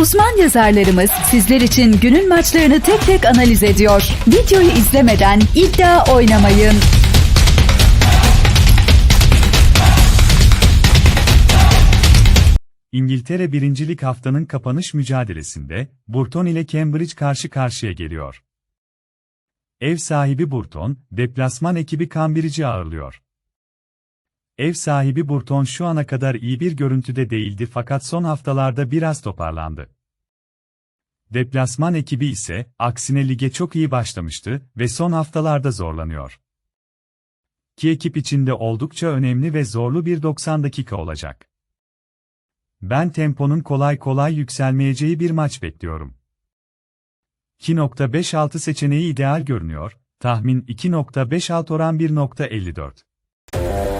Uzman yazarlarımız sizler için günün maçlarını tek tek analiz ediyor. Videoyu izlemeden iddia oynamayın. İngiltere birincilik haftanın kapanış mücadelesinde Burton ile Cambridge karşı karşıya geliyor. Ev sahibi Burton, deplasman ekibi Cambridge'i ağırlıyor. Ev sahibi Burton şu ana kadar iyi bir görüntüde değildi fakat son haftalarda biraz toparlandı. Deplasman ekibi ise, aksine lige çok iyi başlamıştı ve son haftalarda zorlanıyor. Ki ekip içinde oldukça önemli ve zorlu bir 90 dakika olacak. Ben temponun kolay kolay yükselmeyeceği bir maç bekliyorum. 2.56 seçeneği ideal görünüyor, tahmin 2.56 oran 1.54.